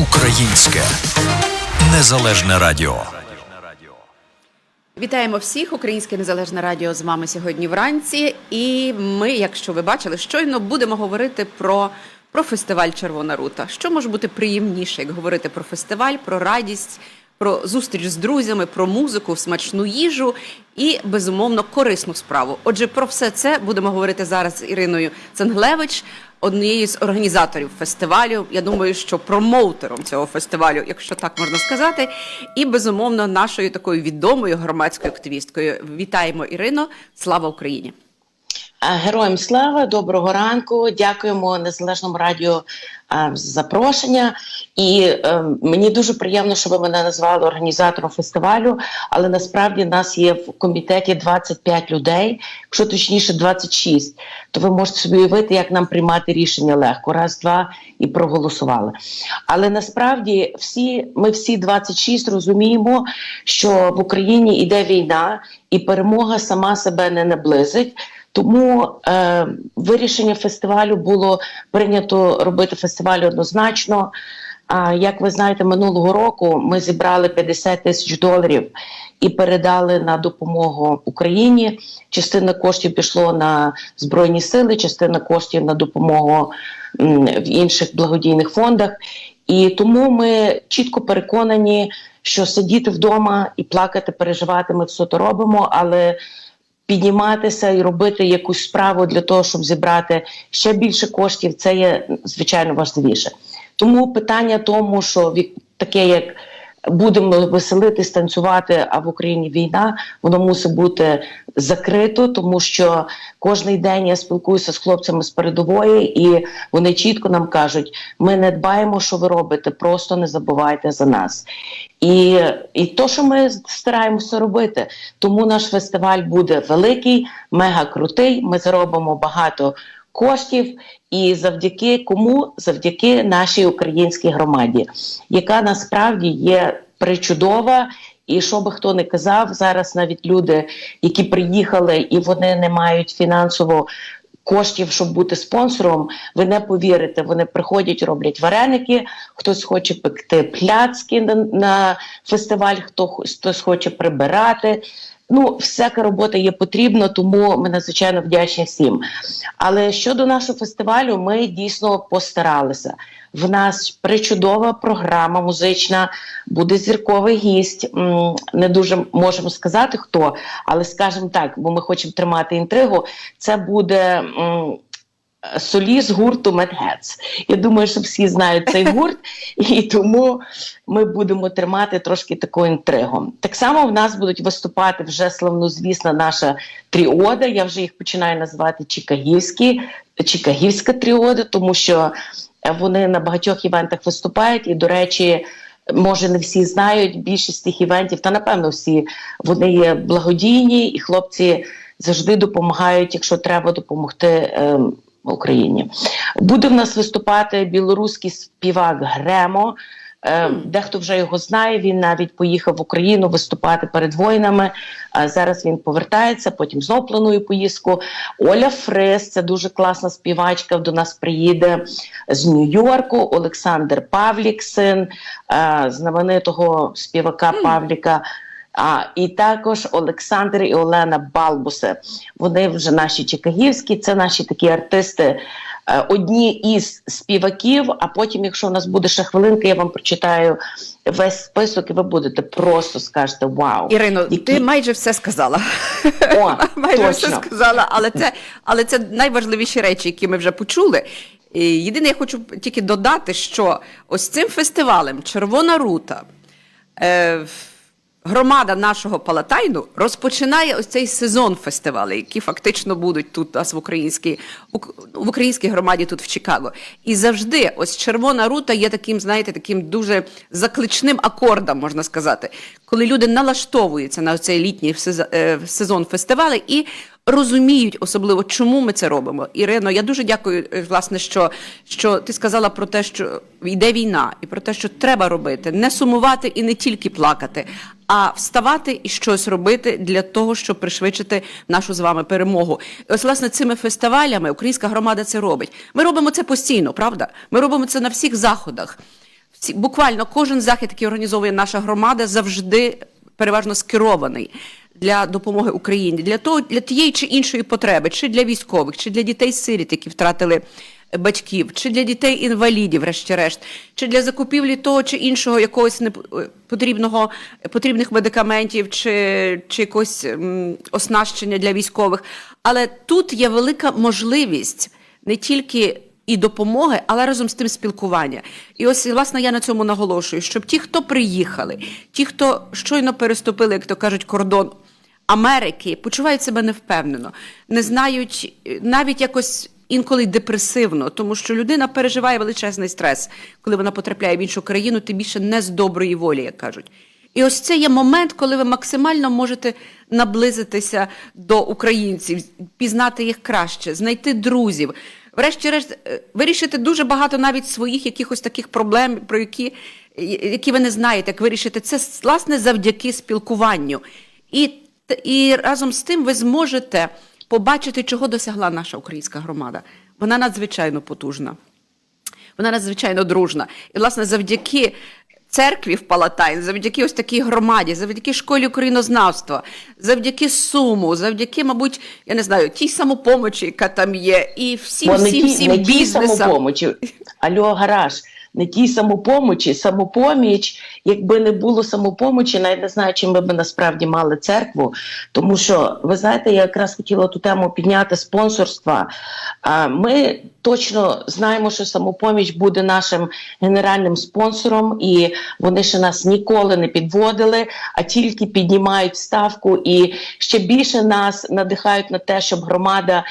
Українське незалежне радіо. Вітаємо всіх. Українське незалежне радіо з вами сьогодні вранці. І ми, якщо ви бачили, щойно будемо говорити про, про фестиваль Червона рута. Що може бути приємніше, як говорити про фестиваль, про радість, про зустріч з друзями, про музику, смачну їжу і безумовно корисну справу. Отже, про все це будемо говорити зараз з Іриною Ценглевич, однією з організаторів фестивалю. Я думаю, що промоутером цього фестивалю, якщо так можна сказати, і безумовно нашою такою відомою громадською активісткою. Вітаємо Ірино! Слава Україні! Героям слава, доброго ранку. Дякуємо Незалежному радіо а, за запрошення. І е, мені дуже приємно, що ви мене назвали організатором фестивалю. Але насправді нас є в комітеті 25 людей, якщо точніше 26, то ви можете собі уявити, як нам приймати рішення легко. Раз, два і проголосували. Але насправді всі ми всі 26 розуміємо, що в Україні йде війна, і перемога сама себе не наблизить. Тому е, вирішення фестивалю було прийнято робити фестиваль однозначно. А як ви знаєте, минулого року ми зібрали 50 тисяч доларів і передали на допомогу Україні. Частина коштів пішло на збройні сили, частина коштів на допомогу в інших благодійних фондах. І тому ми чітко переконані, що сидіти вдома і плакати, переживати ми все то робимо, але підніматися і робити якусь справу для того, щоб зібрати ще більше коштів, це є звичайно важливіше. Тому питання тому, що таке як будемо веселитись, танцювати, а в Україні війна, воно мусить бути закрито, тому що кожен день я спілкуюся з хлопцями з передової, і вони чітко нам кажуть: ми не дбаємо, що ви робите, просто не забувайте за нас. І, і то, що ми стараємося робити, тому наш фестиваль буде великий, мега крутий. Ми заробимо багато коштів, і завдяки кому? Завдяки нашій українській громаді, яка насправді є причудова. І що би хто не казав, зараз навіть люди, які приїхали і вони не мають фінансово коштів, щоб бути спонсором, ви не повірите. Вони приходять, роблять вареники. Хтось хоче пекти пляцки на, на фестиваль, хто хтось хоче прибирати. Ну, всяка робота є потрібна, тому ми надзвичайно вдячні всім. Але щодо нашого фестивалю, ми дійсно постаралися. В нас причудова програма музична, буде зірковий гість. Не дуже можемо сказати хто, але скажемо так, бо ми хочемо тримати інтригу. Це буде. М, Соліст гурту Hats. Я думаю, що всі знають цей гурт, і тому ми будемо тримати трошки таку інтригу. Так само в нас будуть виступати вже славнозвісна наша тріода. Я вже їх починаю називати Чикагівські, Чикагівська тріода, тому що вони на багатьох івентах виступають. І, до речі, може не всі знають більшість тих івентів, та напевно всі вони є благодійні, і хлопці завжди допомагають, якщо треба допомогти. Ем, Україні буде в нас виступати білоруський співак Гремо. Е, Дехто вже його знає. Він навіть поїхав в Україну виступати перед воїнами. А зараз він повертається. Потім знов планує поїздку. Оля Фрес, це дуже класна співачка. До нас приїде з Нью-Йорку. Олександр Павлік, син е, знаменитого співака Павліка. А, і також Олександр і Олена Балбуси. Вони вже наші чикагівські, це наші такі артисти. е, Одні із співаків, а потім, якщо у нас буде ще хвилинка, я вам прочитаю весь список, і ви будете просто скажете вау. Ірино, які- ти майже все сказала. О, майже все сказала, але це, але це найважливіші речі, які ми вже почули. І єдине, я хочу тільки додати, що ось цим фестивалем Червона рута. Е, Громада нашого Палатайну розпочинає ось цей сезон фестивалю, які фактично будуть тут нас в українській ук- в українській громаді тут в Чикаго. І завжди ось червона рута є таким, знаєте, таким дуже закличним акордом, можна сказати, коли люди налаштовуються на цей літній сезон- е, сезон фестивалю і розуміють особливо, чому ми це робимо. Ірино, я дуже дякую, е, власне, що, що ти сказала про те, що йде війна, і про те, що треба робити, не сумувати і не тільки плакати, а вставати і щось робити для того, щоб пришвидшити нашу з вами перемогу. Ось, власне, цими фестивалями українська громада це робить. Ми робимо це постійно, правда? Ми робимо це на всіх заходах. буквально кожен захід, який організовує наша громада, завжди переважно скерований для допомоги Україні, для того, для тієї чи іншої потреби, чи для військових, чи для дітей-сиріт, які втратили батьків, чи для дітей-інвалідів, врешті-решт, чи для закупівлі того чи іншого якогось не потрібного потрібних медикаментів, чи, чи якогось оснащення для військових. Але тут є велика можливість не тільки і допомоги, але разом з тим спілкування. І ось власне я на цьому наголошую, щоб ті, хто приїхали, ті, хто щойно переступили, як то кажуть, кордон Америки, почувають себе невпевнено, не знають е, навіть якось. Інколи депресивно, тому що людина переживає величезний стрес, коли вона потрапляє в іншу країну, тим більше не з доброї волі, як кажуть. І ось це є момент, коли ви максимально можете наблизитися до українців, пізнати їх краще, знайти друзів, врешті-решт, е, вирішити дуже багато навіть своїх якихось таких проблем, про які, які ви не знаєте, як вирішити це власне завдяки спілкуванню. І, і разом з тим ви зможете побачити, чого досягла наша українська громада. Вона надзвичайно потужна, вона надзвичайно дружна. І, власне, завдяки церкві в Палатайн, завдяки ось такій громаді, завдяки школі українознавства, завдяки суму, завдяки, мабуть, я не знаю, тій самопомочі, яка там є, і всім, всім, всім бізнесам. самопомочі. Альо, гараж, не ті самопомочі, самопоміч, якби не було самопомочі, навіть не знаю, чим ми б насправді мали церкву. Тому що, ви знаєте, я якраз хотіла ту тему підняти спонсорства. Ми точно знаємо, що самопоміч буде нашим генеральним спонсором, і вони ще нас ніколи не підводили, а тільки піднімають ставку і ще більше нас надихають на те, щоб громада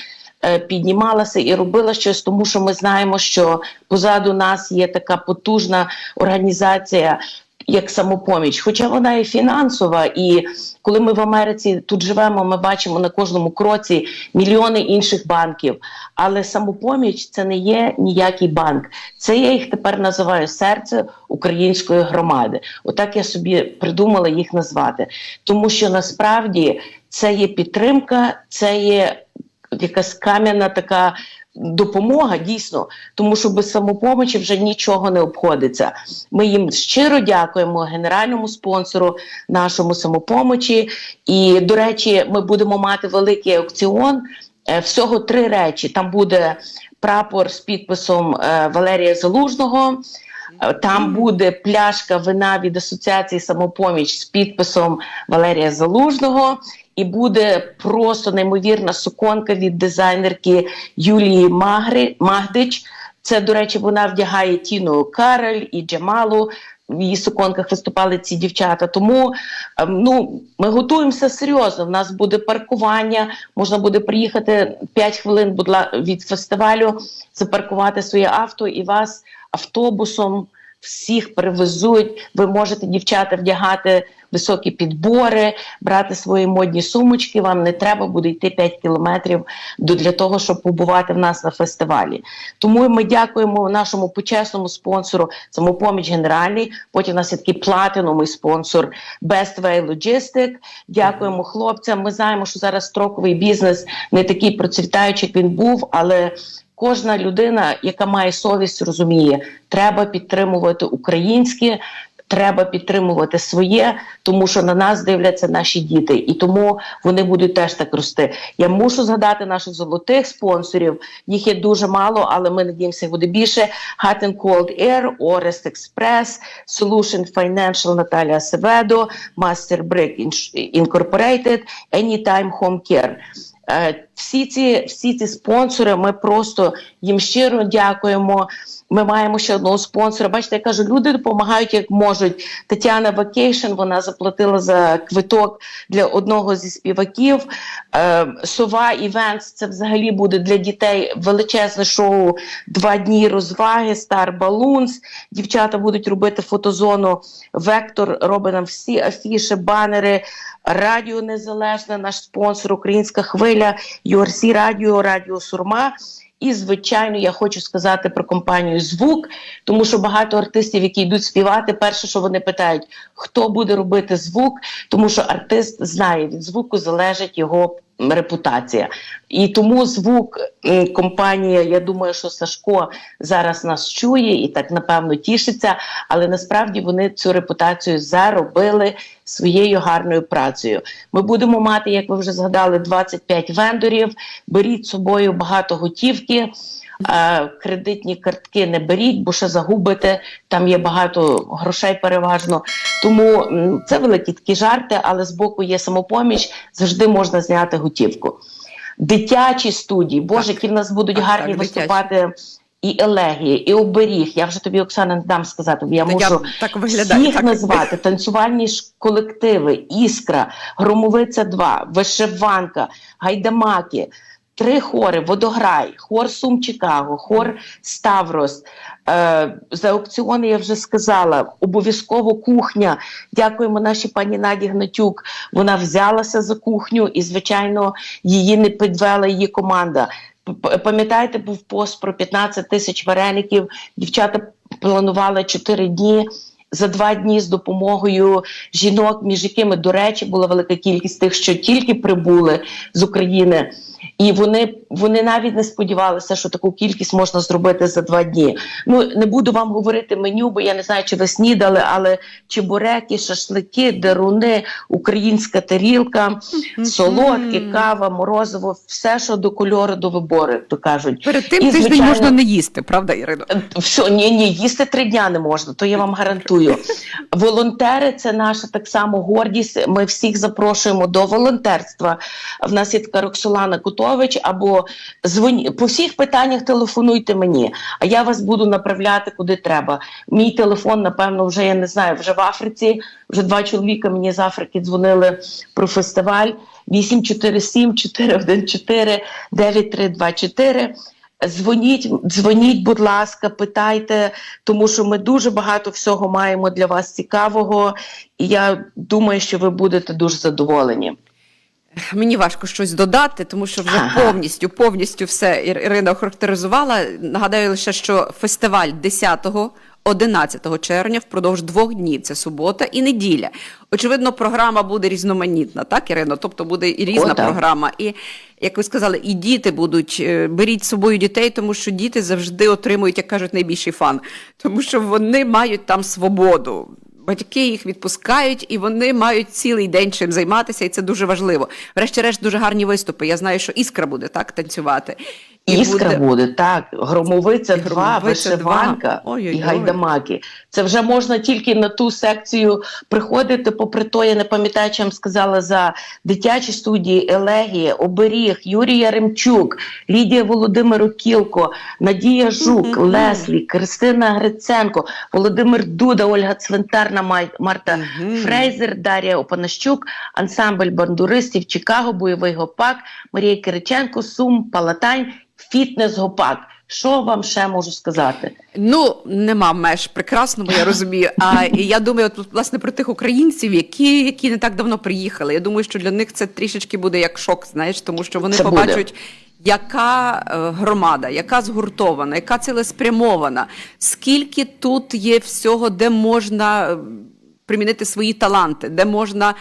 піднімалася і робила щось, тому що ми знаємо, що позаду нас є така потужна організація. Як самопоміч, хоча вона і фінансова, і коли ми в Америці тут живемо, ми бачимо на кожному кроці мільйони інших банків. Але самопоміч це не є ніякий банк. Це я їх тепер називаю серце української громади. Отак я собі придумала їх назвати, тому що насправді це є підтримка, це є якась кам'яна така допомога дійсно, тому що без самопомочі вже нічого не обходиться. Ми їм щиро дякуємо генеральному спонсору нашому самопомочі. І, до речі, ми будемо мати великий аукціон. Е, Всього три речі. Там буде прапор з підписом е, Валерія Залужного. Е, Там буде пляшка вина від асоціації самопоміч з підписом Валерія Залужного, і буде просто неймовірна суконка від дизайнерки Юлії Магри, Магдич. Це, до речі, вона вдягає Тіну Карель і Джамалу. В її суконках виступали ці дівчата. Тому ем, ну, ми готуємося серйозно. У нас буде паркування, можна буде приїхати 5 хвилин від фестивалю, запаркувати своє авто і вас автобусом всіх привезуть. Ви можете, дівчата, вдягати високі підбори, брати свої модні сумочки. Вам не треба буде йти 5 кілометрів до для того, щоб побувати в нас на фестивалі. Тому ми дякуємо нашому почесному спонсору самопоміч генеральний. Потім у нас є такий платиновий спонсор Best Way Logistic. Дякуємо хлопцям. Ми знаємо, що зараз строковий бізнес не такий процвітаючий, як він був, але. Кожна людина, яка має совість, розуміє, треба підтримувати українське, треба підтримувати своє, тому що на нас дивляться наші діти, і тому вони будуть теж так рости. Я мушу згадати наших золотих спонсорів. Їх є дуже мало, але ми надіємося, буде більше. Hot and Cold Air, Orest Express, Solution Financial Наталія Севедо, Master Brick Incorporated, Anytime Home Care. Е, Всі ці, всі ці спонсори, ми просто їм щиро дякуємо. Ми маємо ще одного спонсора. Бачите, я кажу, люди допомагають як можуть. Тетяна Вакейшн, вона заплатила за квиток для одного зі співаків. Е, Сова Івентс це взагалі буде для дітей величезне шоу. Два дні розваги, Star Balloons. Дівчата будуть робити фотозону. Вектор робить нам всі афіши, банери. Радіо Незалежне, наш спонсор, Українська хвиля, URC Радіо, Радіо Сурма. І, звичайно, я хочу сказати про компанію Звук, тому що багато артистів, які йдуть співати, перше, що вони питають, хто буде робити звук, тому що артист знає, від звуку залежить його репутація. І тому звук компанія, я думаю, що Сашко зараз нас чує і так напевно тішиться, але насправді вони цю репутацію заробили своєю гарною працею. Ми будемо мати, як ви вже згадали, 25 вендорів. Беріть з собою багато готівки. Е, Кредитні картки не беріть, бо ще загубите. Там є багато грошей переважно. Тому це великі такі жарти, але з боку є самопоміч. Завжди можна зняти готівку. Дитячі студії, боже, які в нас будуть Так, гарні так, дитячі. виступати. І елегії, і оберіг. Я вже тобі, Оксана, не дам сказати, бо я Та я можу так виглядаю, всіх так. назвати. Танцювальні ж колективи, Іскра, Громовиця 2, Вишиванка, Гайдамаки, три хори, Водограй, хор Сум Чикаго, хор Ставрос. Е, за аукціони я вже сказала. Обов'язково кухня. Дякуємо нашій пані Наді Гнатюк. Вона взялася за кухню і, звичайно, її не підвела її команда. Пам'ятаєте, був пост про 15 тисяч вареників. Дівчата планували 4 дні. За два дні з допомогою жінок, між якими, до речі, була велика кількість тих, що тільки прибули з України, і вони, вони навіть не сподівалися, що таку кількість можна зробити за два дні. Ну не буду вам говорити меню, бо я не знаю, чи ви снідали, але чебуреки, шашлики, деруни, українська тарілка, солодке, кава, морозиво, все, що до кольору, до вибору, як то кажуть. Перед тим І, тиждень можна не їсти, правда, Ірино? все, ні, ні, їсти три дня не можна, то я вам гарантую. Волонтери це наша так само гордість. Ми всіх запрошуємо до волонтерства. В нас є така Роксолана Кутович, або дзвоні по всіх питаннях телефонуйте мені, а я вас буду направляти куди треба. Мій телефон, напевно, вже я не знаю, вже в Африці. Вже два чоловіка мені з Африки дзвонили про фестиваль 847 414 9324. Дзвоніть, дзвоніть, будь ласка, питайте, тому що ми дуже багато всього маємо для вас цікавого, і я думаю, що ви будете дуже задоволені. Мені важко щось додати, тому що вже Ага. повністю, повністю все Ірина охарактеризувала. Нагадаю лише, що фестиваль 10 11 червня впродовж двох днів. Це субота і неділя. Очевидно, програма буде різноманітна, так, Ірино? Тобто буде і різна О, програма. І як ви сказали, і діти будуть. е, Беріть з собою дітей, тому що діти завжди отримують, як кажуть, найбільший фан, тому що вони мають там свободу. Батьки їх відпускають, і вони мають цілий день чим займатися, і це дуже важливо. Врешті-решт, дуже гарні виступи. Я знаю, що іскра буде так танцювати. І Іскра буде, так, громовиця 2, вишиванка 2». І гайдамаки. Це вже можна тільки на ту секцію приходити. Попри то, я не пам'ятаю, чи я вам сказала за дитячі студії Елегія, Оберіг, Юрія Ремчук, Лідія Володимиру Кілко, Надія Жук, Мгм. Леслі, Кристина Гриценко, Володимир Дуда, Ольга Цвинтарна, Май- Марта Мгм. Фрейзер, Дар'я Опанащук, ансамбль бандуристів Чикаго, бойовий гопак, Марія Кириченко, Сум, Палатань, фітнес гопак. Що вам ще можу сказати? Ну, нема меж прекрасному, я розумію. А і я думаю, от, власне про тих українців, які, які не так давно приїхали. Я думаю, що для них це трішечки буде як шок, знаєш, тому що вони Це буде. побачать. Яка е, громада, яка згуртована, яка цілеспрямована, скільки тут є всього, де можна е, примінити свої таланти, де можна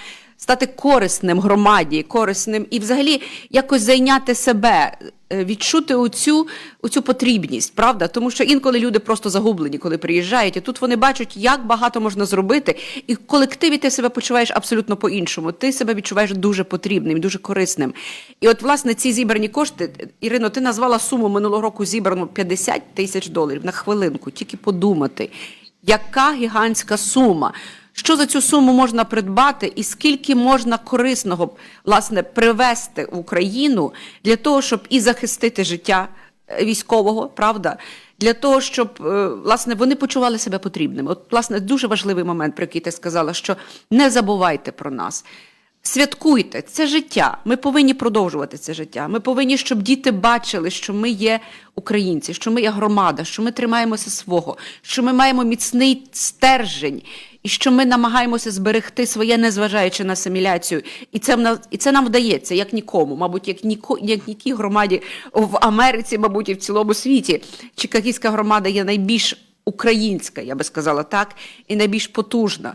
стати корисним громаді, корисним і взагалі якось зайняти себе, е, відчути оцю, оцю потрібність, правда? Тому що інколи люди просто загублені, коли приїжджають, і тут вони бачать, як багато можна зробити, і в колективі ти себе почуваєш абсолютно по-іншому. Ти себе відчуваєш дуже потрібним, дуже корисним. І от, власне, ці зібрані кошти, Ірино, ти назвала суму минулого року зібрану 50 тисяч доларів на хвилинку, тільки подумати. Яка гігантська сума? Що за цю суму можна придбати, і скільки можна корисного власне привезти в Україну для того, щоб і захистити життя е, військового, правда? Для того, щоб е, власне вони почували себе потрібними. От, власне, дуже важливий момент, про який ти сказала, що не забувайте про нас. Святкуйте це життя. Ми повинні продовжувати це життя. Ми повинні, щоб діти бачили, що ми є українці, що ми є громада, що ми тримаємося свого, що ми маємо міцний стержень, і що ми намагаємося зберегти своє, незважаючи на асиміляцію. І це і це нам вдається як нікому, мабуть, як ніко, як нікій громаді в Америці, мабуть, і в цілому світі. Чикагійська громада є найбільш українська, я би сказала так, і найбільш потужна.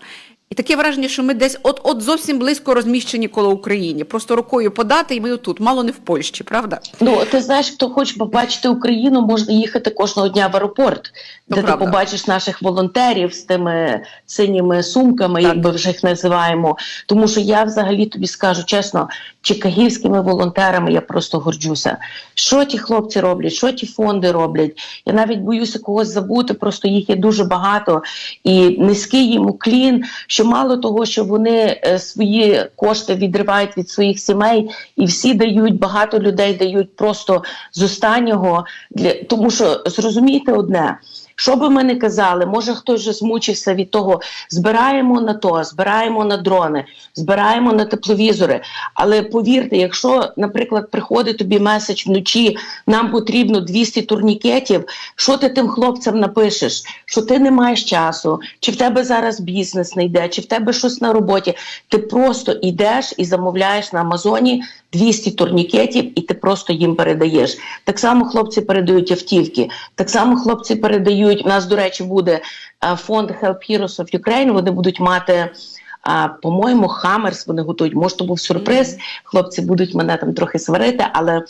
І таке враження, що ми десь от от зовсім близько розміщені коло України. Просто рукою подати, і ми отут, мало не в Польщі, правда? Ну, ти знаєш, хто хоче побачити Україну, можна їхати кожного дня в аеропорт, де правда. ти побачиш наших волонтерів з тими синіми сумками, Так. як би вже їх називаємо. Тому що я взагалі тобі скажу чесно, чикагівськими волонтерами я просто горджуся. Що ті хлопці роблять, що ті фонди роблять. Я навіть боюся когось забути, просто їх є дуже багато. І низький їм уклін, що мало того, що вони е, свої кошти відривають від своїх сімей, і всі дають, багато людей дають просто з останнього. Для тому що зрозумійте одне. Що би ми не казали, може хтось вже змучився від того, збираємо на то, збираємо на дрони, збираємо на тепловізори. Але повірте, якщо, наприклад, приходить тобі меседж вночі, нам потрібно 200 турнікетів, що ти тим хлопцям напишеш? Що ти не маєш часу, чи в тебе зараз бізнес не йде, чи в тебе щось на роботі. Ти просто йдеш і замовляєш на Амазоні 200 турнікетів, і ти просто їм передаєш. Так само хлопці передають автівки, так само хлопці передають. У нас, до речі, буде е, фонд Help Heroes of Ukraine, Вони будуть мати. А, по-моєму, Хаммерс вони готують. Може, то був сюрприз. Хлопці будуть мене там трохи сварити, але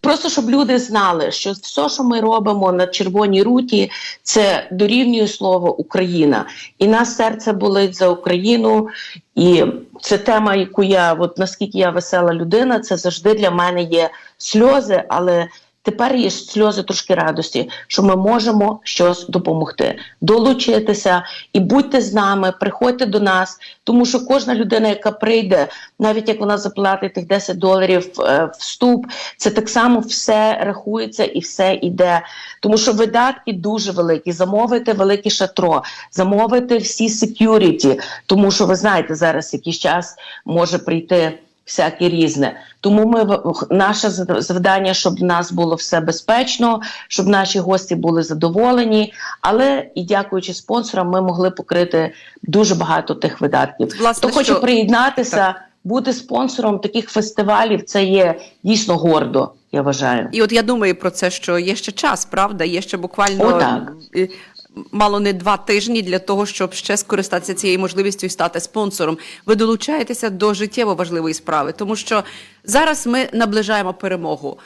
просто щоб люди знали, що все, що ми робимо на червоній руті, це дорівнює слово Україна. І нас серце болить за Україну. І це тема, яку я, от наскільки я весела людина, це завжди для мене є сльози, але. Тепер є сльози трошки радості, що ми можемо щось допомогти, долучитися і будьте з нами, приходьте до нас, тому що кожна людина, яка прийде, навіть як вона заплатить тих 10 доларів е, вступ, це так само все рахується і все йде. Тому що видатки дуже великі. Замовити велике шатро, замовити всі секюріті, тому що ви знаєте, зараз якийсь час може прийти всяке різне. Тому ми наше зав- завдання, щоб в нас було все безпечно, щоб наші гості були задоволені. Але і дякуючи спонсорам, ми могли покрити дуже багато тих видатків. Власне, Хто хоче що- приєднатися, бути спонсором таких фестивалів, це є дійсно гордо. Я вважаю. І от я думаю про це, що є ще час, правда? Є ще буквально О, так. Мало не два тижні для того, щоб ще скористатися цією можливістю і стати спонсором. Ви долучаєтеся до життєво важливої справи, тому що зараз ми наближаємо перемогу.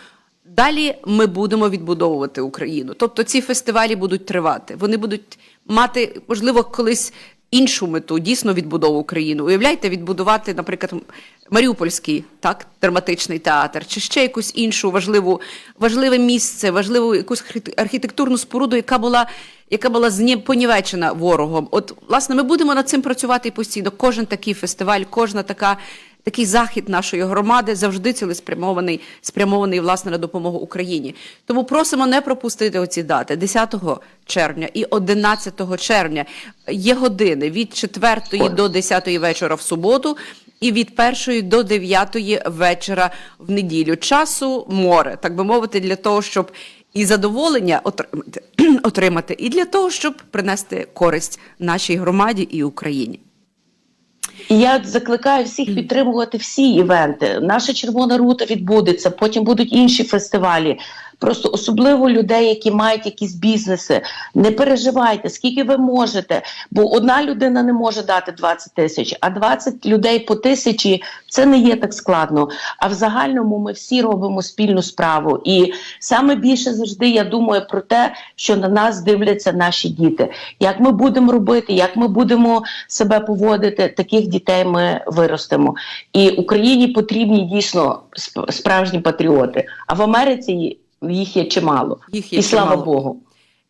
Далі ми будемо відбудовувати Україну. Тобто ці фестивалі будуть тривати. Вони будуть мати, можливо, колись іншу мету, дійсно відбудову України. Уявляєте, відбудувати, наприклад, Маріупольський так, драматичний театр, чи ще якусь іншу важливу, важливе місце, важливу якусь архітек- архітектурну споруду, яка була, яка була понівечена ворогом. От, власне, ми будемо над цим працювати постійно. Кожен такий фестиваль, кожна така. Такий захід нашої громади завжди цілеспрямований спрямований власне на допомогу Україні. Тому просимо не пропустити оці дати 10 червня і 11 червня. Є години від 4 до 10 вечора в суботу і від 1 до 9 вечора в неділю. Часу море, так би мовити, для того, щоб і задоволення отримати, отримати, і для того, щоб принести користь нашій громаді і Україні. І я закликаю всіх підтримувати всі івенти. Наша червона рута відбудеться, потім будуть інші фестивалі. Просто особливо людей, які мають якісь бізнеси. Не переживайте, скільки ви можете, бо одна людина не може дати 20 тисяч, а 20 людей по тисячі це не є так складно. А в загальному ми всі робимо спільну справу. І саме більше завжди я думаю про те, що на нас дивляться наші діти. Як ми будемо робити, як ми будемо себе поводити, таких дітей ми виростемо. І Україні потрібні дійсно справжні патріоти. А в Америці їх є чимало. Їх є і слава. Богу.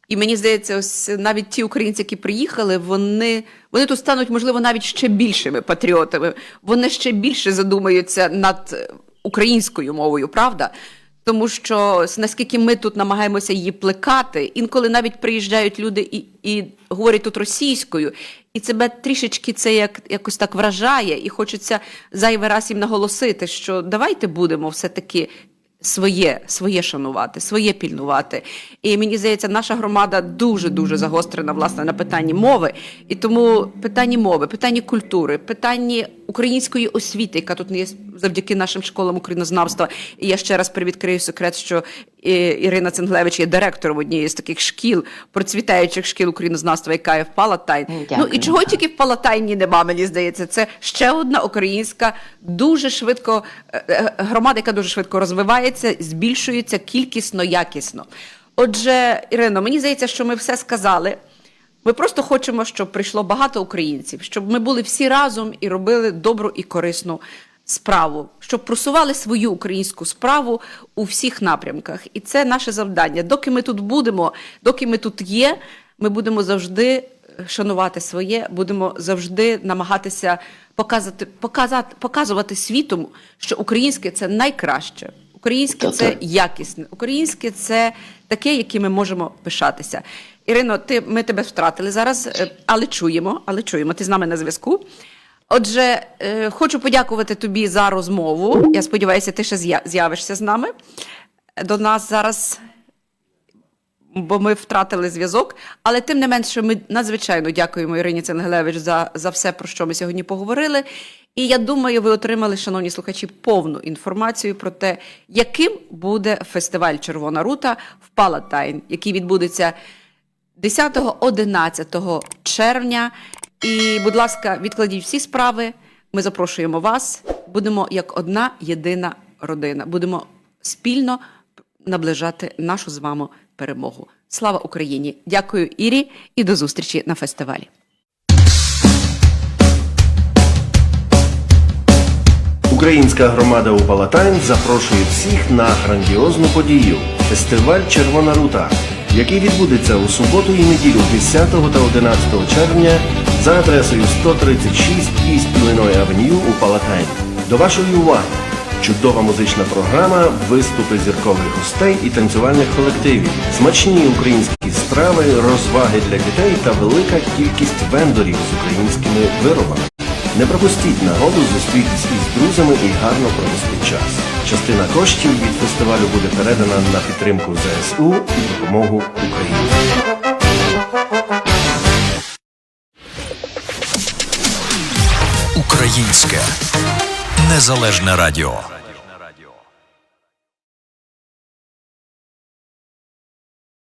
І мені здається, ось навіть ті українці, які приїхали, вони, вони тут стануть, можливо, навіть ще більшими патріотами. Вони ще більше задумаються над українською мовою, правда? Тому що наскільки ми тут намагаємося її плекати, інколи навіть приїжджають люди і, і говорять тут російською, і тебе трішечки це як, якось так вражає, і хочеться зайвий раз їм наголосити, що давайте будемо все-таки своє, своє шанувати, своє пільнувати. І мені здається, наша громада дуже дуже загострена власне на питанні мови. І тому питанні мови, питанні культури, питанні української освіти, яка тут не є завдяки нашим школам українознавства. І я ще раз привідкрию секрет, що е, Ірина Ценглевич є директором однієї з таких шкіл, процвітаючих шкіл українознавства, яка є в Палатайн. Ну і чого тільки в Палатайні нема, мені здається, це ще одна українська, дуже швидко е, е, громада, яка дуже швидко розвивається, збільшується кількісно, якісно. Отже, Ірино, мені здається, що ми все сказали. Ми просто хочемо, щоб прийшло багато українців, щоб ми були всі разом і робили добру і корисну справу, щоб просували свою українську справу у всіх напрямках. І це наше завдання. Доки ми тут будемо, доки ми тут є, ми будемо завжди е, шанувати своє, будемо завжди намагатися показати, показати, показувати світу, що українське це найкраще. Українське це якісне, українське це таке, яким ми можемо пишатися. Ірино, ти ми тебе втратили зараз, е, але чуємо, але чуємо. Ти з нами на зв'язку. Отже, е, хочу подякувати тобі за розмову. Я сподіваюся, ти ще з'явишся з нами. До нас зараз, бо ми втратили зв'язок. Але тим не менше, ми надзвичайно дякуємо Ірині Ценгелевич за, за все, про що ми сьогодні поговорили. І я думаю, ви отримали, шановні слухачі, повну інформацію про те, яким буде фестиваль Червона рута в Палатайн, який відбудеться 10-11 червня. І, будь ласка, відкладіть всі справи. Ми запрошуємо вас. Будемо як одна єдина родина. Будемо спільно наближати нашу з вами перемогу. Слава Україні! Дякую, Ірі, і до зустрічі на фестивалі. Українська громада у Палатайн запрошує всіх на грандіозну подію фестиваль Червона рута, який відбудеться у суботу і неділю 10 та 11 червня за адресою 136 East Illinois Avenue у Палатайн. До вашої уваги! Чудова музична програма, виступи зіркових гостей і танцювальних колективів, смачні українські страви, розваги для дітей та велика кількість вендорів з українськими виробами. Не пропустіть нагоду зустрітись із друзями і гарно провести час. Частина коштів від фестивалю буде передана на підтримку ЗСУ і допомогу Україні. Українське незалежне радіо.